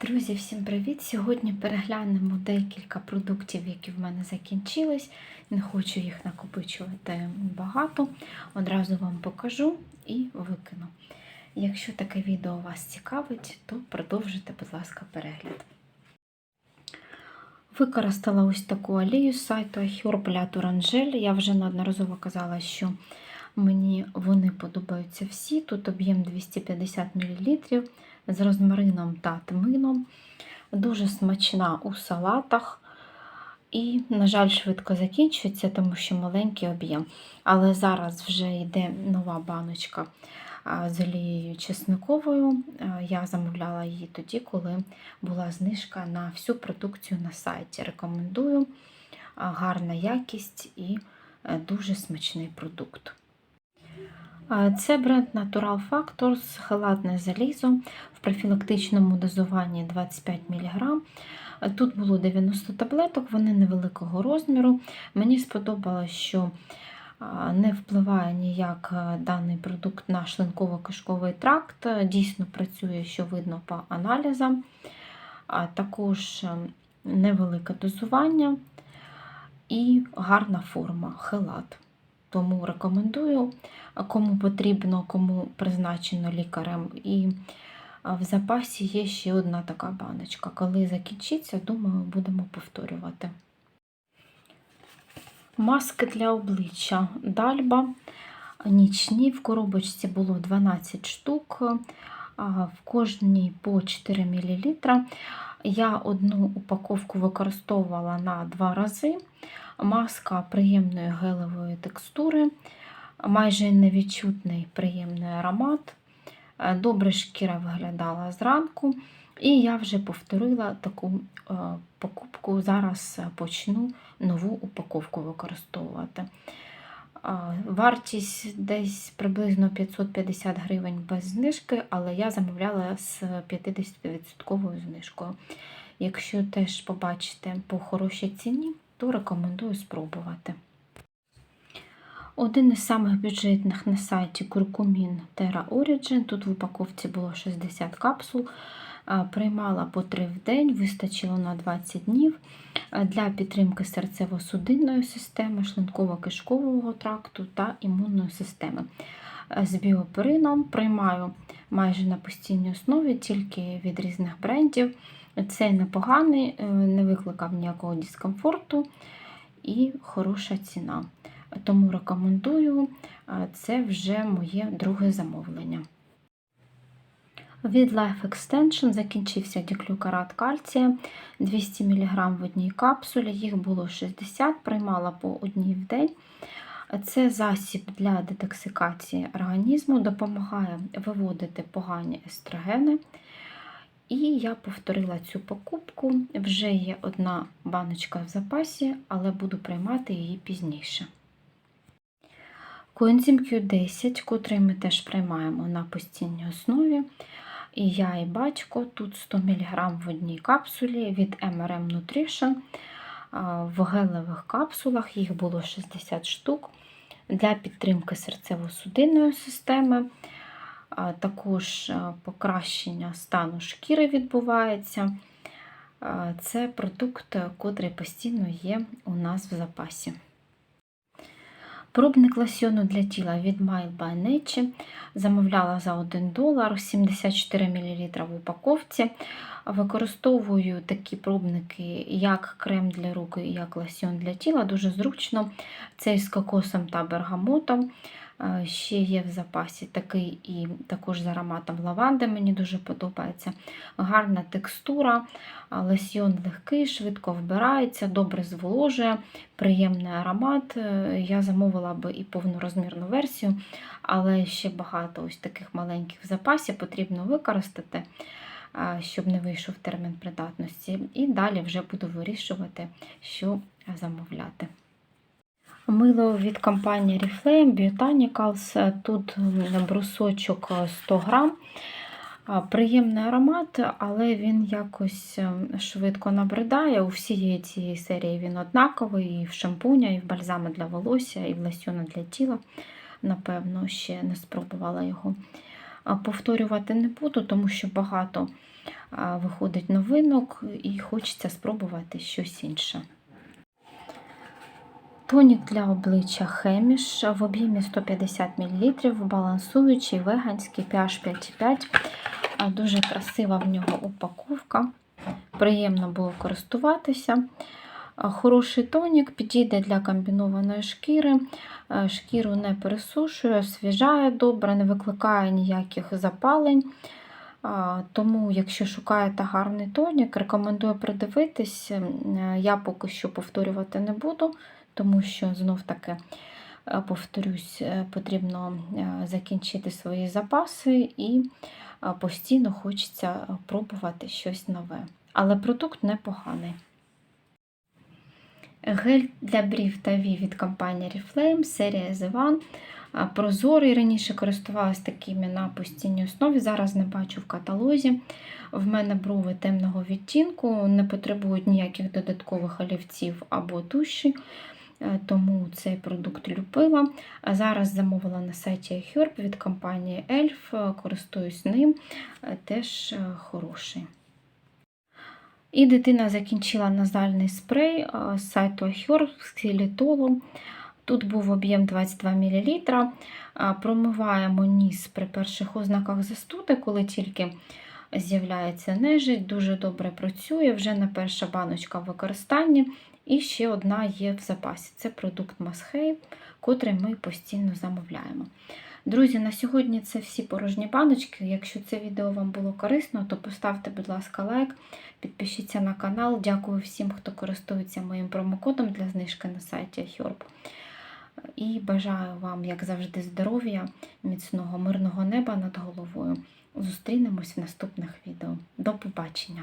Друзі, всім привіт! Сьогодні переглянемо декілька продуктів, які в мене закінчились. Не хочу їх накопичувати багато. Одразу вам покажу і викину. Якщо таке відео вас цікавить, то продовжуйте, будь ласка, перегляд. Використала ось таку олію з сайту Herbal Турангель. Я вже неодноразово казала, що мені вони подобаються всі. Тут об'єм 250 мл з розмарином та тмином. Дуже смачна у салатах. І, на жаль, швидко закінчується, тому що маленький об'єм. Але зараз вже йде нова баночка з олією чесниковою. Я замовляла її тоді, коли була знижка на всю продукцію на сайті. Рекомендую гарна якість і дуже смачний продукт. Це бренд Natural Factors, халатне залізо в профілактичному дозуванні 25 мг. Тут було 90 таблеток, вони невеликого розміру. Мені сподобалось, що не впливає ніяк даний продукт на шлунково-кишковий тракт. Дійсно працює, що видно по аналізам, також невелике дозування і гарна форма хелат. Тому рекомендую, кому потрібно, кому призначено лікарем. І в запасі є ще одна така баночка. Коли закінчиться, думаю, будемо повторювати. Маски для обличчя Дальба. Нічні в коробочці було 12 штук, в кожній по 4 мл. Я одну упаковку використовувала на два рази. Маска приємної гелевої текстури, майже невідчутний приємний аромат. Добре шкіра виглядала зранку. І я вже повторила таку покупку. Зараз почну нову упаковку використовувати. Вартість десь приблизно 550 гривень без знижки, але я замовляла з 50% знижкою. Якщо теж побачите по хорошій ціні, то рекомендую спробувати. Один із самих бюджетних на сайті куркумін Terra Origin. Тут в упаковці було 60 капсул. Приймала по 3 в день, вистачило на 20 днів для підтримки серцево-судинної системи, шлунково-кишкового тракту та імунної системи. З біоперином приймаю майже на постійній основі, тільки від різних брендів. Це непоганий, не викликав ніякого дискомфорту і хороша ціна. Тому рекомендую, це вже моє друге замовлення. Від Life Extension закінчився діклюкарат кальція 200 мг в одній капсулі, їх було 60, приймала по одній в день. Це засіб для детоксикації організму, допомагає виводити погані естрогени. І я повторила цю покупку. Вже є одна баночка в запасі, але буду приймати її пізніше. Коензим Q10, котрий ми теж приймаємо на постійній основі. І я, і батько, тут 100 мг в одній капсулі від MRM Nutrition. В гелевих капсулах їх було 60 штук для підтримки серцево-судинної системи. Також покращення стану шкіри відбувається. Це продукт, котрий постійно є у нас в запасі. Пробник лосьону для тіла від Mile by Nature. Замовляла за 1 долар 74 мл в упаковці. Використовую такі пробники, як крем для рук, як лосьон для тіла. Дуже зручно. Цей з кокосом та бергамотом. Ще є в запасі такий і також з ароматом лаванди, мені дуже подобається. Гарна текстура, лосьйон легкий, швидко вбирається, добре зволожує, приємний аромат. Я замовила би і повнорозмірну версію, але ще багато ось таких маленьких в запасі потрібно використати, щоб не вийшов термін придатності. І далі вже буду вирішувати, що замовляти. Мило від компанії Reflame Botanicals. Тут брусочок 100 грам. Приємний аромат, але він якось швидко набридає. У всієї цієї серії він однаковий, і в шампуня, і в бальзами для волосся, і в лосьони для тіла. Напевно, ще не спробувала його повторювати не буду, тому що багато виходить новинок і хочеться спробувати щось інше. Тонік для обличчя Хеміш в об'ємі 150 мл, балансуючий, веганський, pH 5,5. Дуже красива в нього упаковка. Приємно було користуватися. Хороший тонік підійде для комбінованої шкіри. Шкіру не пересушує, освіжає добре, не викликає ніяких запалень. Тому, якщо шукаєте гарний тонік, рекомендую придивитись. Я поки що повторювати не буду, тому що знов таки, е, повторюсь, е, потрібно е, закінчити свої запаси і постійно хочеться пробувати щось нове. Але продукт непоганий. Гель для брів та вій від компанії Reflame, серія The One. Прозорий раніше користувалася такими на постійній основі, зараз не бачу в каталозі. В мене брови темного відтінку, не потребують ніяких додаткових олівців або туші, тому цей продукт любила. Зараз замовила на сайті iHerb від компанії Elf, е, користуюсь ним, е, теж е, хороший. І дитина закінчила назальний спрей з сайту Ahur з ксилітолом. Тут був об'єм 22 мл. Промиваємо ніс при перших ознаках застуди, коли тільки з'являється нежить. Дуже добре працює, вже не перша баночка в використанні. І ще одна є в запасі. Це продукт Масхей, котрий ми постійно замовляємо. Друзі, на сьогодні це всі порожні баночки. Якщо це відео вам було корисно, то поставте, будь ласка, лайк, підпишіться на канал. Дякую всім, хто користується моїм промокодом для знижки на сайті Herb. І бажаю вам, як завжди, здоров'я, міцного, мирного неба над головою. Зустрінемось в наступних відео. До побачення!